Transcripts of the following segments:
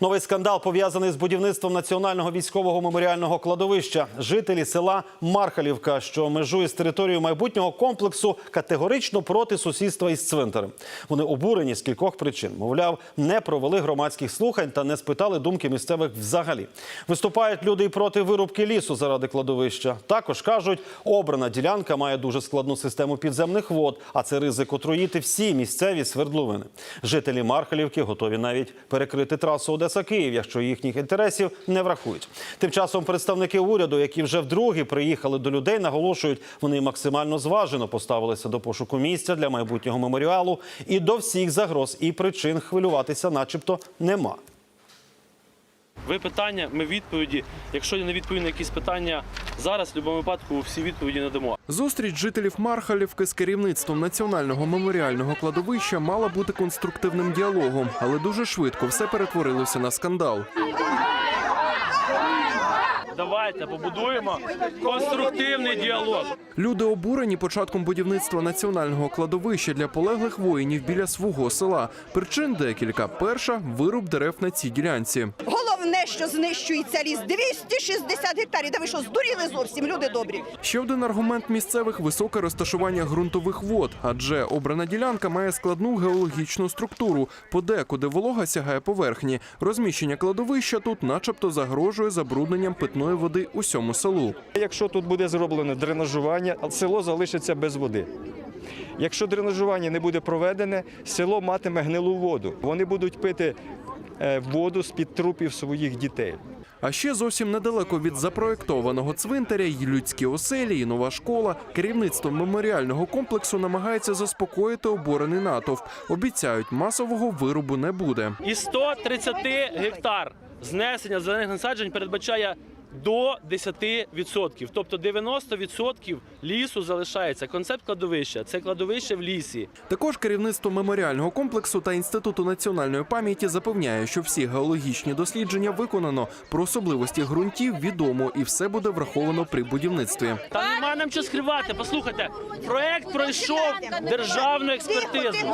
Новий скандал пов'язаний з будівництвом національного військового меморіального кладовища. Жителі села Мархалівка, що межує з територією майбутнього комплексу, категорично проти сусідства із цвинтарем. Вони обурені з кількох причин. Мовляв, не провели громадських слухань та не спитали думки місцевих взагалі. Виступають люди і проти вирубки лісу заради кладовища. Також кажуть, обрана ділянка має дуже складну систему підземних вод, а це ризик отруїти всі місцеві свердловини. Жителі Мархалівки готові навіть перекрити трасу Одеса-Київ, якщо їхніх інтересів не врахують. Тим часом представники уряду, які вже вдруге приїхали до людей, наголошують, вони максимально зважено поставилися до пошуку місця для майбутнього меморіалу і до всіх загроз і причин хвилюватися, начебто, нема. Ви питання, ми відповіді. Якщо я не відповім на якісь питання зараз, в будь-якому випадку всі відповіді надамо. Зустріч жителів Мархалівки з керівництвом національного меморіального кладовища мала бути конструктивним діалогом, але дуже швидко все перетворилося на скандал. Давайте побудуємо конструктивний діалог. Люди обурені початком будівництва національного кладовища для полеглих воїнів біля свого села. Причин декілька. Перша вируб дерев на цій ділянці. Головне, що знищується ліс 260 гектарів. Та ви що, здуріли зовсім, люди добрі. Ще один аргумент місцевих високе розташування ґрунтових вод, адже обрана ділянка має складну геологічну структуру. Подекуди волога сягає поверхні. Розміщення кладовища тут, начебто, загрожує забрудненням питної води усьому селу. Якщо тут буде зроблено дренажування, село залишиться без води. Якщо дренажування не буде проведене, село матиме гнилу воду. Вони будуть пити е, воду з-під трупів своїх дітей. А ще зовсім недалеко від запроектованого цвинтаря й людські оселі, і нова школа. Керівництво меморіального комплексу намагається заспокоїти обурений натовп. Обіцяють, масового вирубу не буде. І 130 гектар знесення зелених насаджень передбачає до 10%. Тобто 90% лісу залишається. Концепт кладовища це кладовище в лісі. Також керівництво меморіального комплексу та інституту національної пам'яті запевняє, що всі геологічні дослідження виконано. Про особливості ґрунтів відомо і все буде враховано при будівництві. Та нема нам що скривати. Послухайте, проект пройшов державну експертизу.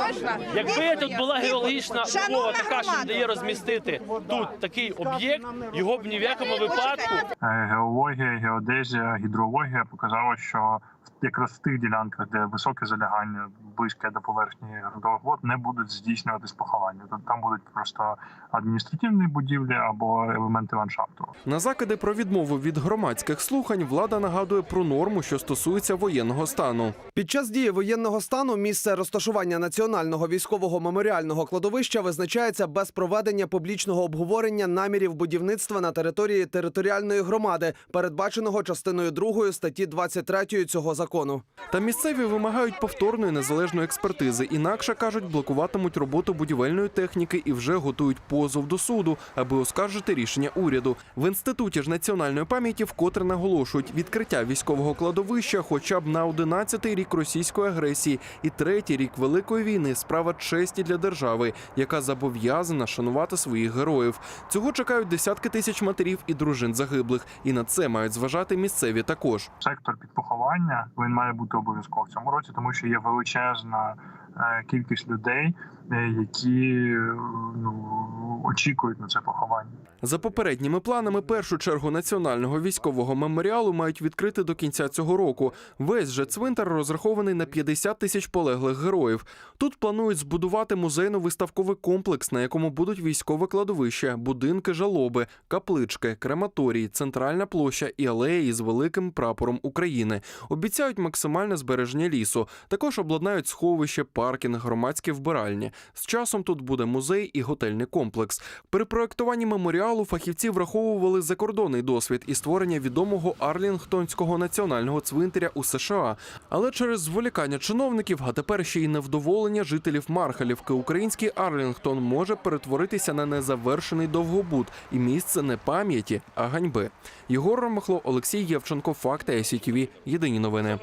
Якби тут була геологічна умова така, що дає розмістити тут такий об'єкт, його б ні в якому випадку геологія, геодезія, гідрологія показала, що якраз в тих ділянках, де високе залягання близьке до поверхні ґрунтових вод, не будуть здійснюватись поховання. Тобто там будуть просто адміністративні будівлі або елементи ландшафту. На закиди про відмову від громадських слухань влада нагадує про норму, що стосується воєнного стану. Під час дії воєнного стану місце розташування національного військового меморіального кладовища визначається без проведення публічного обговорення намірів будівництва на території територіальної громади, передбаченого частиною 2 статті 23 цього закону. Та місцеві вимагають повторної незалежної експертизи. Інакше кажуть, блокуватимуть роботу будівельної техніки і вже готують позов до суду, аби оскаржити рішення уряду. В інституті ж національної пам'яті вкотре наголошують відкриття військового кладовища, хоча б на 11-й рік російської агресії і третій рік великої війни. Справа честі для держави, яка зобов'язана шанувати своїх героїв. Цього чекають десятки тисяч матерів і дружин загиблих, і на це мають зважати місцеві також. Сектор підпоховання він має бути обов'язково в цьому році, тому що є величезна кількість людей, е, які е, ну очікують на це поховання. За попередніми планами, першу чергу національного військового меморіалу мають відкрити до кінця цього року. Весь же цвинтар розрахований на 50 тисяч полеглих героїв. Тут планують збудувати музейно-виставковий комплекс, на якому будуть військове кладовище, будинки жалоби, каплички, крематорій, центральна площа і алеї з великим прапором України. Обіцяють максимальне збереження лісу. Також обладнають сховище, паркінг, громадські вбиральні. З часом тут буде музей і готельний комплекс. При проектуванні меморіалу фахівці враховували закордонний досвід і створення відомого Арлінгтонського національного цвинтаря у США. Але через зволікання чиновників, а тепер ще й невдоволення жителів Мархалівки, український Арлінгтон може перетворитися на незавершений довгобуд і місце не пам'яті, а ганьби. Єгор Ромахло, Олексій Євченко, Факти СІТВ. Єдині новини.